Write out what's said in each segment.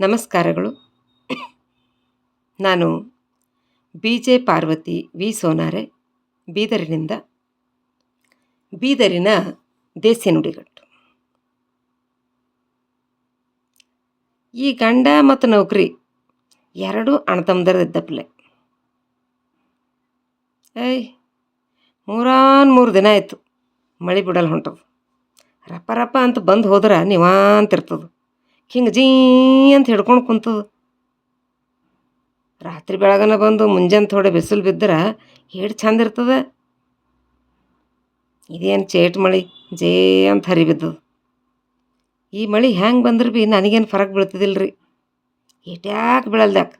ನಮಸ್ಕಾರಗಳು. ನಾನು B J Parvati V. Sonare, ಬೀದರಿನಿಂದ. ಬೀದರಿನ ದೇಸಿ ನುಡಿಗಟ್ಟು. ಈ ಗಂಡ ಮತ್ತು ನೌಕರಿ ಎರಡೂ ಅಣ್ಣತಮ್ಮದರಿದ್ದಪ್ಪಲೆ ಏಯ್, ಮೂರಾನ್ ಮೂರು ದಿನ ಆಯಿತು, ಮಳೆ ಬಿಡಲ್ಲ ಹೊಂಟದು ರಪ್ಪ ರಪ್ಪ ಅಂತ ಬಂದು ಹೋದ್ರೆ ನಿವಾಂತಿರ್ತದೆ ಹಿಂಗೆ ಜೀ ಅಂತ ಹಿಡ್ಕೊಂಡು ಕುಂತದ. ರಾತ್ರಿ ಬೆಳಗನ ಬಂದು ಮುಂಜಾನೆ ಥೋಡೆ ಬಿಸಿಲು ಬಿದ್ದರೆ ಏಟ್ ಚಂದ ಇರ್ತದೆ. ಇದೇನು ಚೇಟ್ ಮಳೆ, ಜೇ ಅಂತ ಹರಿ ಬಿದ್ದದ. ಈ ಮಳೆ ಹ್ಯಾಂಗೆ ಬಂದ್ರೆ ಭೀ ನನಗೇನು ಫರಕ್ ಬೀಳ್ತದಿಲ್ಲ ರೀ ಏಟ್ಯಾಕೆ ಬೀಳಲ್ದ್ಯಾಕ?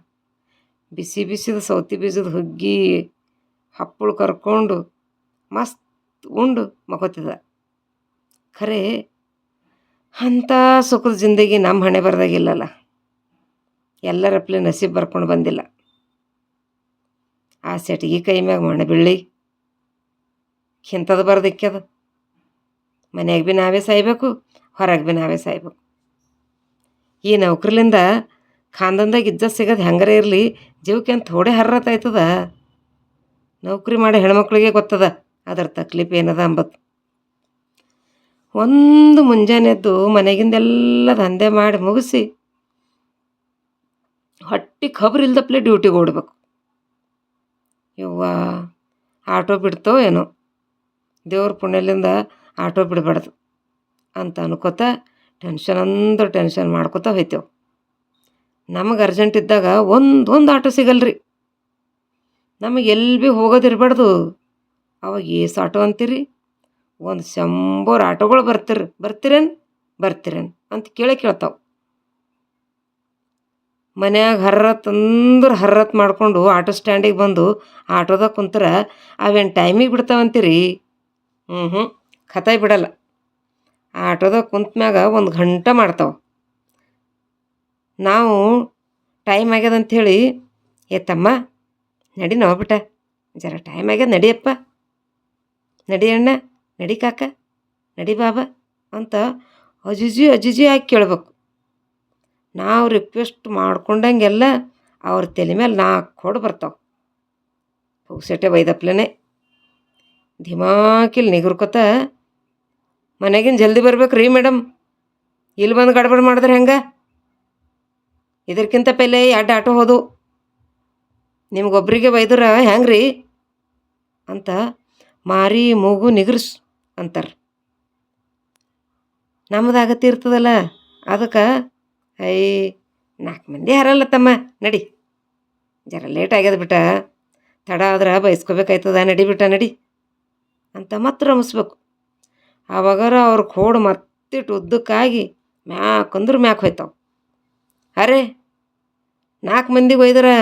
ಬಿಸಿ ಬಿಸಿದ ಸೌತಿ ಬೀಜದ ಹುಗ್ಗಿ ಹಪ್ಪಳು ಕರ್ಕೊಂಡು ಮಸ್ತ್ ಉಂಡು ಮಗೋತಿದ ಖರೆ ಅಂಥ ಸುಖದ ಜಿಂದಗಿ ನಮ್ಮ ಹಣೆ ಬರ್ದಾಗಿಲ್ಲಲ್ಲ ಎಲ್ಲರಪ್ಲೆ ನಸೀಬ್ ಬರ್ಕೊಂಡು ಬಂದಿಲ್ಲ. ಆ ಸೆಟ್ಗಿ ಕೈ ಮ್ಯಾಗ ಮಣ್ಣು ಬೀಳಿ ಇಂಥದ್ದು ಅದು ಮನ್ಯಾಗ ಭೀ ನಾವೇ ಸಾಯ್ಬೇಕು, ಹೊರಗೆ ಭೀ ನಾವೇ ಸಾಯ್ಬೇಕು. ಈ ನೌಕರಿಲಿಂದ ಖಾನ್ದಂದಾಗ ಇಜ್ಜ ಸಿಗೋದು ಹೆಂಗಾರ ಇರಲಿ, ಜೀವಕ್ಕೆ ಅಂತ ಥೋಡೆ ಹರ್ರತಾಯ್ತದ ನೌಕರಿ ಮಾಡೋ ಹೆಣ್ಮಕ್ಳಿಗೆ ಗೊತ್ತದ, ಅದರ ತಕ್ಲೀಫ್ ಏನದ ಅಂಬತ್ತು ಒಂದು ಮುಂಜಾನೆದ್ದು ಮನೆಗಿಂದೆಲ್ಲ ದಂಧೆ ಮಾಡಿ ಮುಗಿಸಿ ಹೊಟ್ಟೆ ಖಬ್ರು ಇಲ್ದಪ್ಲೆ ಡ್ಯೂಟಿಗೆ ಓಡ್ಬೇಕು. ಯವ್ವ, ಆಟೋ ಬಿಡ್ತೋ ಏನೋ? ದೇವ್ರ ಪುಣ್ಯಲಿಂದ ಆಟೋ ಬಿಡಬಾರ್ದು ಅಂತ ಅನ್ಕೋತ ಟೆನ್ಷನ್ ಅಂದ್ರೆ ಟೆನ್ಷನ್ ಮಾಡ್ಕೋತ ಹೋಯ್ತೇವೆ. ನಮಗೆ ಅರ್ಜೆಂಟ್ ಇದ್ದಾಗ ಒಂದು ಒಂದು ಆಟೋ ಸಿಗಲ್ರಿ. ನಮಗೆ ಎಲ್ಲಿ ಭೀ ಹೋಗೋದಿರಬಾರ್ದು ಅವಾಗ ಏಸು ಆಟೋ ಅಂತೀರಿ? ಒಂದು ಶಂಬರ್ ಆಟೋಗಳು ಬರ್ತಿರ, ಬರ್ತಿರೇನು? ಬರ್ತಿರೇನು ಅಂತ ಕೇಳೇ ಕೇಳ್ತಾವೆ. ಮನ್ಯಾಗ ಹರ್ರತ್ ಅಂದ್ರೆ ಹರ್ರತ್ ಮಾಡಿಕೊಂಡು ಆಟೋ ಸ್ಟ್ಯಾಂಡಿಗೆ ಬಂದು ಆಟೋದಾಗ ಕುಂತ್ರೆ ಅವೇನು ಟೈಮಿಗೆ ಬಿಡ್ತಾವಂತೀರಿ ಹ್ಞೂ ಹ್ಞೂ ಕಥಾಯ್ ಬಿಡಲ್ಲ. ಆಟೋದಾಗ ಕುಂತ ಮ್ಯಾಗ ಒಂದು ಗಂಟೆ ಮಾಡ್ತಾವೆ. ನಾವು ಟೈಮ್ ಆಗ್ಯದ ಏ ತಮ್ಮ, ನಡಿ ನಾವು ಬಿಟ್ಟ ಜರ ಟೈಮ್ ಆಗ್ಯದ ನಡಿಯಪ್ಪ. ನಡಿ ನಡಿ ಕಾಕ ನಡಿ ಬಾಬಾ, ಅಂತ ಅಜಿಜಿ ಅಜಿಜಿ ಆಗಿ ಕೇಳ್ಬೇಕು. ನಾವು ರಿಕ್ವೆಸ್ಟ್ ಮಾಡ್ಕೊಂಡಂಗೆಲ್ಲ ಅವ್ರ ತಲೆ ಮೇಲೆ ನಾಲ್ಕು ಕೊಡು ಬರ್ತಾವೆ. ಪುಗ್ಸೆಟೆ ಬೈದಪ್ಲೇ ಧಿಮಾಕಿಲ್ ನಿಗುರ್ಕೊತ, ಮನೆಗಿನ ಜಲ್ದಿ ಬರ್ಬೇಕು ರೀ ಮೇಡಮ್ ಇಲ್ಲಿ ಬಂದು ಗಡ್ಬಡ್ ಮಾಡಿದ್ರೆ ಹೆಂಗೆ? ಇದಕ್ಕಿಂತ ಪೆಲೆ ಎರಡು ಆಟೋ ಹೋದು. ನಿಮ್ಗೊಬ್ರಿಗೆ ಬೈದ್ರೆ ಹೆಂಗೆ ರೀ ಅಂತ ಮಾರಿ ಮೂಗು ನಿಗರ್ಸ್. ಅಂತಾರೆ. ನಮ್ದು ಆಗತ್ತಿ ಇರ್ತದಲ್ಲ ಅದಕ್ಕೆ, ಐ ನಾಲ್ಕು ಮಂದಿ ಹರಲ್ಲ ತಮ್ಮ, ನಡಿ. ಜರ ಲೇಟ್ ಆಗ್ಯದ ಬಿಟ್ಟ, ತಡ ಆದ್ರೆ ಬಯಸ್ಕೋಬೇಕಾಯ್ತದ ನಡಿ ಬಿಟ್ಟ, ನಡಿ. ಅಂತ ಮತ್ತೆ ರಮಿಸ್ಬೇಕು. ಆವಾಗಾರ ಅವ್ರ ಕೋಡು ಮತ್ತಿಟ್ಟು ಉದ್ದಕ್ಕಾಗಿ ಮ್ಯಾಕ್ ಅಂದ್ರೆ ಮ್ಯಾಕ್ ಹೋಯ್ತಾವೆ. ಅರೆ ನಾಲ್ಕು ಮಂದಿಗೆ ಒಯ್ದ್ರೆ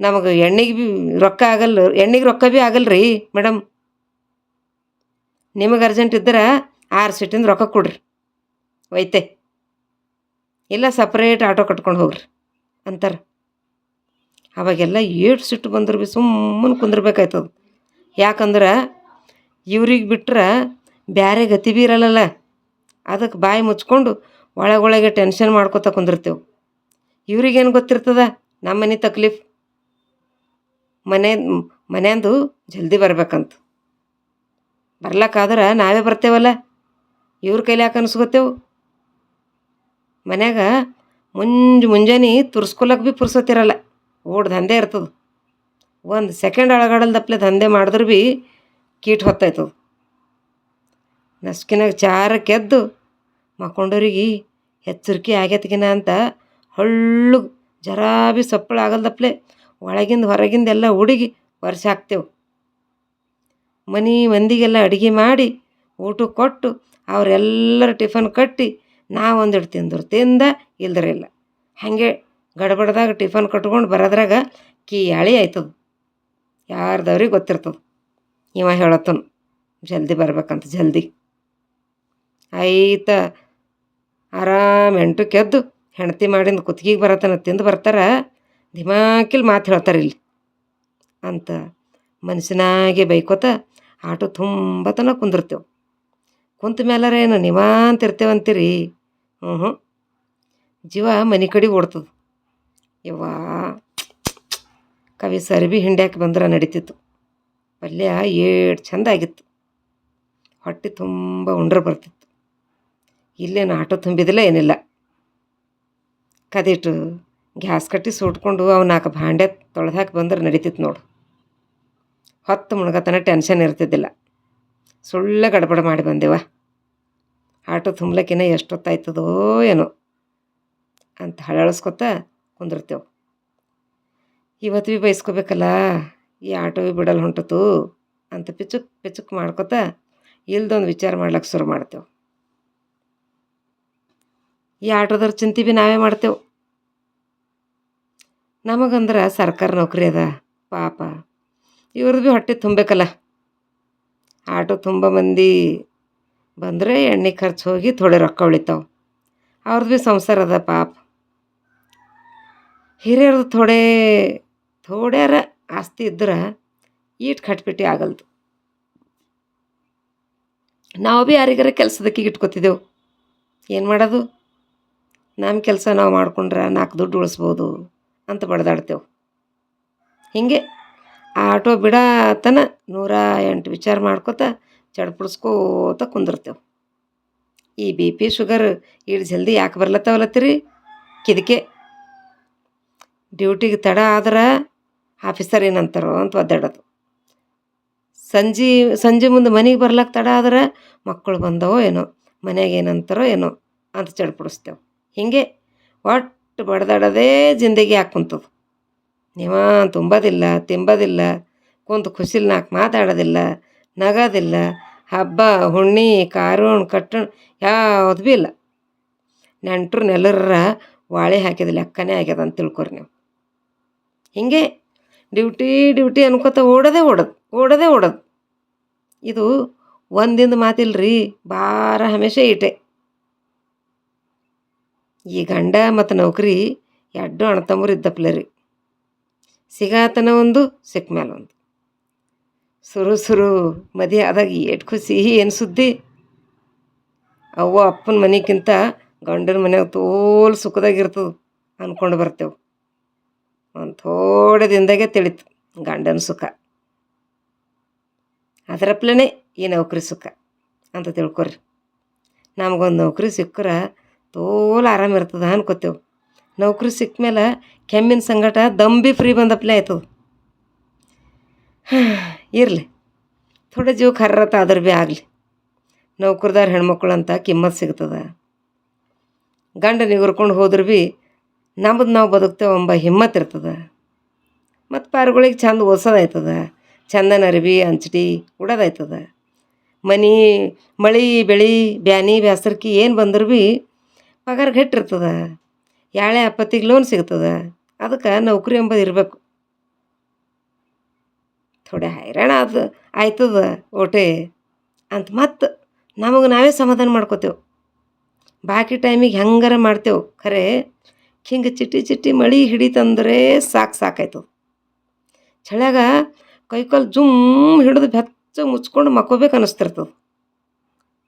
ನಮಗೆ ಎಣ್ಣೆಗೆ ಭೀ ರೊಕ್ಕ ಆಗಲ್ಲ ಎಣ್ಣೆಗೆ ರೊಕ್ಕ ಭೀ ಆಗಲ್ಲ ರೀ ಮೇಡಮ್ ನಿಮಗೆ ಅರ್ಜೆಂಟ್ ಇದ್ದರೆ ಆರು ಸೀಟಿಂದ ರೊಕ್ಕ ಕೊಡ್ರಿ. ಒಯ್ತೆ. ಇಲ್ಲ ಸಪ್ರೇಟ್ ಆಟೋ ಕಟ್ಕೊಂಡು ಹೋಗ್ರಿ ಅಂತಾರೆ. ಅವಾಗೆಲ್ಲ ಏಟು ಸಿಟ್ಟು ಬಂದ್ರೆ ಭೀ ಸುಮ್ಮನೆ ಕುಂದಿರ್ಬೇಕಾಯ್ತದ. ಯಾಕಂದ್ರೆ ಇವ್ರಿಗೆ ಬಿಟ್ರೆ ಬೇರೆ ಗತಿ ಬಿ ಇರಲ್ಲಲ್ಲ. ಅದಕ್ಕೆ ಬಾಯಿ ಮುಚ್ಕೊಂಡು ಒಳಗೊಳಗೆ ಟೆನ್ಷನ್ ಮಾಡ್ಕೊತ ಕುಂದಿರ್ತೇವೆ. ಇವ್ರಿಗೇನು ಗೊತ್ತಿರ್ತದ? ನಮ್ಮ ಮನೆ ತಕ್ಲೀಫ್. ಮನೆ ಮನೆಯಂದು ಜಲ್ದಿ ಬರ್ಬೇಕಂತ. ಬರ್ಲಕ್ಕಾದ್ರೆ ನಾವೇ ಬರ್ತೇವಲ್ಲ? ಇವ್ರ ಕೈಲಿ ಯಾಕೆ ಅನ್ಸ್ಕೊತೇವು ಮನ್ಯಾಗ ಮುಂಜ್ ಮುಂಜಾನೆ ತುರ್ಸ್ಕೊಳಕ್ಕೆ ಭೀ ಪುರ್ಸೋತಿರಲ್ಲ ಓಡ್ ದಂಧೆ ಇರ್ತದೆ. ಒಂದು ಸೆಕೆಂಡ್ ಅಳಗಾಡಲ್ದಪ್ಲೆ ದಂಧೆ ಮಾಡಿದ್ರೆ ಭೀ ಕೀಟ್ ಹೊತ್ತಾಯ್ತದ. ನಸ್ಕಿನಾಗ ಚಾರಕ್ಕೆ ಕೆದ್ದು ಮಕ್ಕೊಂಡವ್ರಿಗೆ ಎಚ್ಚರಿಕೆ ಆಗ್ಯತ್ಗಿನ ಅಂತ ಹಳ್ಳು ಜರಾ ಭೀ ಸಪ್ಪಳ ಆಗಲ್ದಪ್ಲೆ ಒಳಗಿಂದ ಹೊರಗಿಂದ ಎಲ್ಲ ಹುಡುಗಿ ವರ್ಷ ಹಾಕ್ತೇವೆ. ಮನೆ ಮಂದಿಗೆಲ್ಲ ಅಡುಗೆ ಮಾಡಿ, ಊಟ ಕೊಟ್ಟು, ಅವರೆಲ್ಲರ ಟಿಫನ್ ಕಟ್ಟಿ ನಾವು ಒಂದಿಟ್ಟು ತಿಂದರು ತಿಂದ ಇಲ್ದ್ರೆ ಇಲ್ಲ. ಹಾಗೆ ಗಡ್ಬಡ್ದಾಗ ಟಿಫನ್ ಕಟ್ಕೊಂಡು ಬರೋದ್ರಾಗ ಕೀಯಾಳಿ ಆಯ್ತದ. ಯಾರ್ದವ್ರಿಗೆ ಗೊತ್ತಿರ್ತದೆ. ಇವ ಹೇಳತ್ತನು, ಜಲ್ದಿ ಬರ್ಬೇಕಂತ ಜಲ್ದಿ. ಆಯ್ತ, ಆರಾಮ್ ಎಂಟು ಕೆದ್ದು ಹೆಂಡತಿ ಮಾಡಿಂದ ಕುತ್ತಿಗೆಗೆ ಬರತ್ತನ ತಿಂದು ಬರ್ತಾರೆ, ದಿಮಾಕಿಲ್ ಮಾತು ಹೇಳ್ತಾರೆ ಇಲ್ಲಿ ಅಂತ ಮನಸ್ಸಿನಾಗೆ ಬೈಕೋತ ಆಟೋ ತುಂಬ ತನಕ ಕುಂದಿರ್ತೇವೆ. ಕುಂತ ಮೇಲಾರ ಏನು ನಿವಾಂತ ಇರ್ತೇವಂತೀರಿ? ಹ್ಞೂ ಹ್ಞೂ ಜೀವ ಮನೆ ಕಡೆ ಓಡ್ತದೆ. ಯವ್ವಾ. ಕವಿ ಸರಿ ಹಿಂಡ್ಯಾಕೆ ಬಂದ್ರೆ ನಡೀತಿತ್ತು. ಪಲ್ಯ ಏಟ್ ಚಂದ ಆಗಿತ್ತು. ಹೊಟ್ಟೆ ತುಂಬ ಉಂಡ್ರೆ ಬರ್ತಿತ್ತು. ಇಲ್ಲೇನು ಆಟೋ ತುಂಬಿದಿಲ್ಲ ಏನಿಲ್ಲ. ಕದಿಟ್ಟು ಗ್ಯಾಸ್ ಕಟ್ಟಿ ಸುಟ್ಕೊಂಡು ಅವನಾಕ ಭಾಂಡೆ ತೊಳೆದು ಹಾಕಿ ಬಂದ್ರೆ ನಡೀತಿತ್ತು ನೋಡು. ಹೊತ್ತು ಮುಳುಗತನ ಟೆನ್ಷನ್ ಇರ್ತಿದ್ದಿಲ್ಲ. ಸುಳ್ಳೆ ಗಡಬಡ ಮಾಡಿ ಬಂದೆವ. ಆಟೋ ತುಂಬಲಕ್ಕಿನ್ನ ಎಷ್ಟೊತ್ತಾಯ್ತದೋ ಏನೋ ಅಂತ ಹಳಳಿಸ್ಕೊತ ಕುಂದಿರ್ತೇವೆ. ಇವತ್ತು ಭೀ ಬೈಸ್ಕೋಬೇಕಲ್ಲ, ಈ ಆಟೋ ಭೀ ಬಿಡಲ್ಲ ಹೊಂಟತು ಅಂತ ಪಿಚುಕ್ ಪಿಚುಕ್ ಮಾಡ್ಕೊತ ಇಲ್ದೊಂದು ವಿಚಾರ ಮಾಡ್ಲಿಕ್ಕೆ ಶುರು ಮಾಡ್ತೇವೆ. ಈ ಆಟೋದವ್ರ ಚಿಂತೆ ಭೀ ನಾವೇ ಮಾಡ್ತೇವೆ. ನಮಗಂದ್ರೆ ಸರ್ಕಾರ ನೌಕರಿ ಅದ, ಪಾಪ. ಇವ್ರದ್ದು ಭೀ ಹೊಟ್ಟೆ ತುಂಬಬೇಕಲ್ಲ. ಆಟೋ ತುಂಬ ಮಂದಿ ಬಂದರೆ ಎಣ್ಣೆ ಖರ್ಚು ಹೋಗಿ ಥೋಡೆ ರೊಕ್ಕ ಉಳಿತಾವೆ. ಅವ್ರದ್ದು ಭೀ ಸಂಸಾರ ಅದ ಪಾಪ. ಹಿರಿಯರ್ದು ಥೋಡೆ ಥೋಡ್ಯಾರ ಆಸ್ತಿ ಇದ್ರೆ ಈಟ್ ಕಟ್ಬಿಟ್ಟು ಆಗಲ್ದು. ನಾವು ಭೀ ಯಾರಿಗಾರ ಕೆಲಸದಕ್ಕೆ ಇಟ್ಕೋತಿದ್ದೆವು. ಏನು ಮಾಡೋದು? ನಮ್ಮ ಕೆಲಸ ನಾವು ಮಾಡ್ಕೊಂಡ್ರೆ ನಾಲ್ಕು ದುಡ್ಡು ಉಳಿಸ್ಬೋದು ಅಂತ ಬಡ್ದಾಡ್ತೇವೆ. ಹೀಗೆ ಆಟೋ ಬಿಡತನ ನೂರ ಎಂಟು ವಿಚಾರ ಮಾಡ್ಕೋತ ಚಡ್ಪಡಿಸ್ಕೋತ ಕುಂದಿರ್ತೇವೆ. ಈ ಬಿ ಪಿ ಶುಗರ್ ಇಷ್ಟು ಜಲ್ದಿ ಯಾಕೆ ಬರ್ಲತ್ತವಲತ್ತೀರಿ? ಕಿದಕೆ. ಡ್ಯೂಟಿಗೆ ತಡ ಆದ್ರೆ ಆಫೀಸರ್ ಏನಂತಾರೋ ಅಂತ ಒದ್ದಾಡೋದು. ಸಂಜೆ ಸಂಜೆ ಮುಂದೆ ಮನೆಗೆ ಬರ್ಲಕ್ಕೆ ತಡ ಆದ್ರೆ ಮಕ್ಕಳು ಬಂದವೋ ಏನೋ, ಮನ್ಯಾಗ ಏನಂತಾರೋ ಏನೋ ಅಂತ ಚಡ್ಪಡಿಸ್ತೇವೆ. ಹೀಗೆ ಒಟ್ಟು ಬಡ್ದಾಡೋದೇ ಜಿಂದಗಿ ಹಾಕ್ಕೊಂತದು ನೀವ ತುಂಬೋದಿಲ್ಲ, ತಿಂಬೋದಿಲ್ಲ, ಕುಂತು ಖುಷಿಲಿ ನಾಲ್ಕು ಮಾತಾಡೋದಿಲ್ಲ, ನಗೋದಿಲ್ಲ, ಹಬ್ಬ, ಹುಣ್ಣಿ, ಕಾರುಣ್, ಕಟ್ಟಣ ಯಾವುದು ಭೀ ಇಲ್ಲ. ನೆಂಟರು ನೆಲರ ವಾಳೆ ಹಾಕಿದ ಲೆಕ್ಕನೇ ಆಗ್ಯದ ಅಂತ ತಿಳ್ಕೊರಿ ನೀವು. ಹೀಗೆ ಡ್ಯೂಟಿ ಡ್ಯೂಟಿ ಅನ್ಕೋತ ಓಡೋದೇ ಓಡೋದು ಓಡೋದೇ ಓಡೋದು. ಇದು ಒಂದಿಂದ ಮಾತಿಲ್ರಿ ಭಾರ ಹಮೇಶ ಇಟೆ ಈ ಗಂಡ ಮತ್ತು ನೌಕರಿ ಎರಡು ಅಣ್ಣತಮ್ಮರು ಇದ್ದಪ್ಲೆ ರೀ. ಸಿಗಾತನ ಒಂದು ಸಿಕ್ಕ ಒಂದು. ಸುರು ಸುರು ಮದಿ ಆದಾಗ ಏಟ್ ಖುಷಿ ಏನು ಸುದ್ದಿ ಅವ್ವ ಅಪ್ಪನ ಮನೆಗಿಂತ ಗಂಡನ ಮನೆಯಾಗ ತೋಲ್ ಸುಖದಾಗಿರ್ತದೆ ಅಂದ್ಕೊಂಡು ಬರ್ತೇವೆ. ಒಂದು ಥೋಡೆ ದಿನದಾಗೆ ತಿಳಿತು ಗಂಡನ ಸುಖ. ಅದರಪ್ಲೇ ಈ ನೌಕರಿ ಸುಖ ಅಂತ ತಿಳ್ಕೊರಿ. ನಮಗೊಂದು ನೌಕರಿ ಸಿಕ್ಕರೆ ತೋಲ್ ಆರಾಮ ಇರ್ತದೆ ಅನ್ಕೋತೇವೆ. ನೌಕರಿ ಸಿಕ್ಕ ಮೇಲೆ ಕೆಮ್ಮಿನ ಸಂಗಟ ದಂಬಿ ಫ್ರೀ ಬಂದಪ್ಲೆ ಆಯ್ತದ ಇರಲಿ. ಥೋಡೆ ಜೀವ ಖರ್ರತ ಆದ್ರೆ ಭೀ ಆಗಲಿ. ನೌಕರದಾರ ಹೆಣ್ಮಕ್ಳು ಅಂತ ಕಿಮ್ಮತ್ತು ಸಿಗ್ತದೆ. ಗಂಡ ನಿಗುರ್ಕೊಂಡು ಹೋದ್ರೆ ಭೀ ನಮ್ಮದು ನಾವು ಬದುಕ್ತೇವೆ ಎಂಬ ಹಿಮ್ಮತ್ತು ಇರ್ತದೆ. ಮತ್ತು ಪಾರುಗಳಿಗೆ ಚಂದ ಓದ್ಸೋದಾಯ್ತದ ಚಂದನ ಅರಿವಿ ಅಂಚಟಿ ಉಡೋದಾಯ್ತದ. ಮನೆ, ಮಳೆ, ಬೆಳೆ, ಬ್ಯಾನಿ, ಬ್ಯಾಸರ್ಕಿ ಏನು ಬಂದ್ರೆ ಭೀ ಪಗಾರ ಗಟ್ಟಿರ್ತದ ಯಾಳೆ ಅಪ್ಪತ್ತಿಗೆ ಲೋನ್ ಸಿಗ್ತದೆ? ಅದಕ್ಕೆ ನೌಕರಿ ಎಂಬುದು ಇರಬೇಕು. ಥೋಡೆ ಹೈರಾಣ ಅದು ಆಯ್ತದ ಓಟೆ ಅಂತ ಮತ್ತು ನಮಗೆ ನಾವೇ ಸಮಾಧಾನ ಮಾಡ್ಕೋತೇವೆ. ಬಾಕಿ ಟೈಮಿಗೆ ಹೆಂಗಾರ ಮಾಡ್ತೇವೆ. ಖರೆ ಹಿಂಗೆ ಚಿಟ್ಟಿ ಚಿಟ್ಟಿ ಮಳೆ ಹಿಡಿತಂದರೆ ಸಾಕು ಸಾಕಾಯ್ತದ. ಚಳಿಯಾಗ ಕೈಕಾಲು ಜುಮ್ ಹಿಡಿದು ಬೆಚ್ಚ ಮುಚ್ಕೊಂಡು ಮಕ್ಕೋಬೇಕು ಅನ್ನಿಸ್ತಿರ್ತದೆ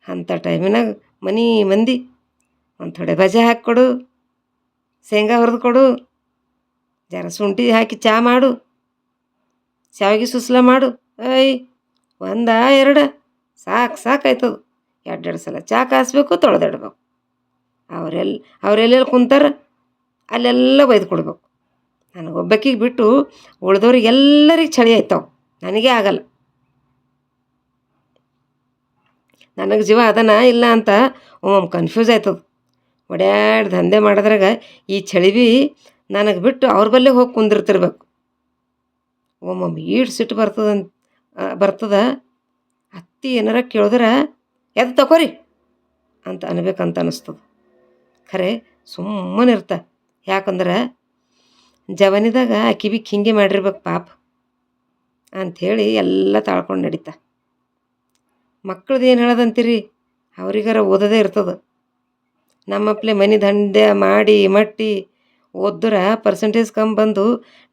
ಅಂಥ ಟೈಮಿನಾಗ ಮನೆ ಮಂದಿ ಒಂದು ಥೊಡೆ ಬಜೆ ಹಾಕ್ಕೊಡು. ಶೇಂಗಾ ಹುರಿದು ಕೊಡು. ಜರ ಶುಂಠಿ ಹಾಕಿ ಚಾ ಮಾಡು. ಶಾವಿಗೆ ಸುಸ್ಲ ಮಾಡು. ಐ ಒಂದ, ಎರಡು. ಸಾಕು ಸಾಕಾಯ್ತದ ಎರಡೆರಡು ಸಲ ಚಾ ಕಾಸ್ಬೇಕು, ತೊಳೆದಿಡ್ಬೇಕು. ಅವರೆಲ್ಲ ಅವರೆಲ್ಲೆಲ್ಲಿ ಕುಂತಾರ, ಅಲ್ಲೆಲ್ಲ ಒಯ್ದು ಕೊಡ್ಬೇಕು. ನನಗೊಬ್ಬಕ್ಕಿಗೆ ಬಿಟ್ಟು ಉಳ್ದವ್ರಿಗೆ ಎಲ್ಲರಿಗೆ ಚಳಿ ಆಯ್ತಾವೆ. ನನಗೇ ಆಗಲ್ಲ. ನನಗೆ ಜೀವ ಅದನ ಇಲ್ಲ ಅಂತ ಒಮ್ಮೊಮ್ಮೆ ಕನ್ಫ್ಯೂಸ್ ಆಯ್ತದ. ಒಡ್ಯಾಡಿ ದಂಧೆ ಮಾಡಿದ್ರಾಗ ಈ ಚಳಿ ಭೀ ನನಗೆ ಬಿಟ್ಟು ಅವ್ರ ಬಲ್ಲೇ ಹೋಗಿ ಕುಂದಿರ್ತಿರ್ಬೇಕು. ಒಮ್ಮೊಮ್ಮೆ ಈಡು ಸಿಟ್ಟು ಬರ್ತದಂತ ಬರ್ತದ, ಅತ್ತಿ ಏನಾರ ಕೇಳಿದ್ರೆ ಎದ್ದು ತಗೋರಿ ಅಂತ ಅನ್ಬೇಕಂತ ಅನಿಸ್ತದ. ಖರೆ ಸುಮ್ಮನೆ ಇರ್ತ. ಯಾಕಂದ್ರೆ ಜವನಿದಾಗ ಆಕಿ ಬಿ ಹಿಂಗೆ ಮಾಡಿರ್ಬೇಕು ಪಾಪ ಅಂಥೇಳಿ ಎಲ್ಲ ತಾಳ್ಕೊಂಡು ನಡೀತಾ. ಮಕ್ಳದ್ದು ಏನು ಹೇಳೋದಂತೀರಿ? ಅವ್ರಿಗಾರ ಓದೋದೇ ಇರ್ತದೆ. ನಮ್ಮಪ್ಲೆ ಮನೆ ದಂಧೆ ಮಾಡಿ, ಮಟ್ಟಿ ಓದ್ರ ಪರ್ಸೆಂಟೇಜ್ ಕಮ್ಮಿ ಬಂದು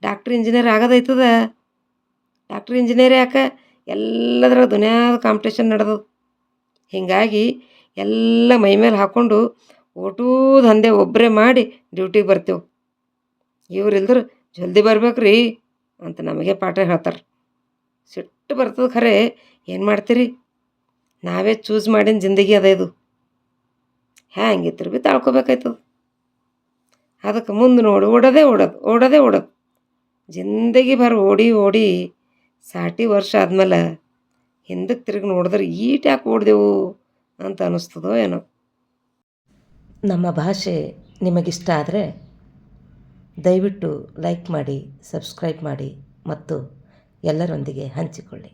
ಡಾಕ್ಟ್ರ್ ಇಂಜಿನಿಯರ್ ಆಗೋದೈತದ? ಡಾಕ್ಟ್ರ್ ಇಂಜಿನಿಯರ್ ಯಾಕೆ? ಎಲ್ಲದ್ರಾಗ ದುನಿಯಾದ ಕಾಂಪಿಟೇಷನ್ ನಡೆದದು. ಹೀಗಾಗಿ ಎಲ್ಲ ಮೈ ಮೇಲೆ ಹಾಕ್ಕೊಂಡು ಓಟೂ ದಂಧೆ ಒಬ್ಬರೇ ಮಾಡಿ ಡ್ಯೂಟಿಗೆ ಬರ್ತೇವೆ. ಇವರಿಲ್ದ್ರೆ ಜಲ್ದಿ ಬರ್ಬೇಕು ರೀ ಅಂತ ನಮಗೆ ಪಾಠ ಹೇಳ್ತಾರೆ. ಸಿಟ್ಟು ಬರ್ತದೆ ಖರೆ, ಏನು ಮಾಡ್ತೀರಿ? ನಾವೇ ಚೂಸ್ ಮಾಡಿನ ಜಿಂದಗಿ ಅದ ಇದು. ಹ್ಯಾಂಗಿದ್ರು ಭೀ ತಾಳ್ಕೊಬೇಕಾಯ್ತದ. ಅದಕ್ಕೆ ಮುಂದೆ ನೋಡಿ, ಓಡೋದೇ ಓಡೋದು ಓಡೋದೇ ಓಡೋದು. ಜಿಂದಗಿ ಭರ್ ಓಡಿ ಓಡಿ ಸಾಟಿ ವರ್ಷ ಆದಮೇಲೆ ಹಿಂದಕ್ಕೆ ತಿರುಗಿ ನೋಡಿದ್ರೆ ಈಟ್ ಯಾಕೆ ಓಡಿದೆವು ಅಂತ ಅನ್ನಿಸ್ತದೋ ಏನೋ. ನಮ್ಮ ಭಾಷೆ ನಿಮಗಿಷ್ಟ ಆದರೆ ದಯವಿಟ್ಟು ಲೈಕ್ ಮಾಡಿ, ಸಬ್ಸ್ಕ್ರೈಬ್ ಮಾಡಿ ಮತ್ತು ಎಲ್ಲರೊಂದಿಗೆ ಹಂಚಿಕೊಳ್ಳಿ.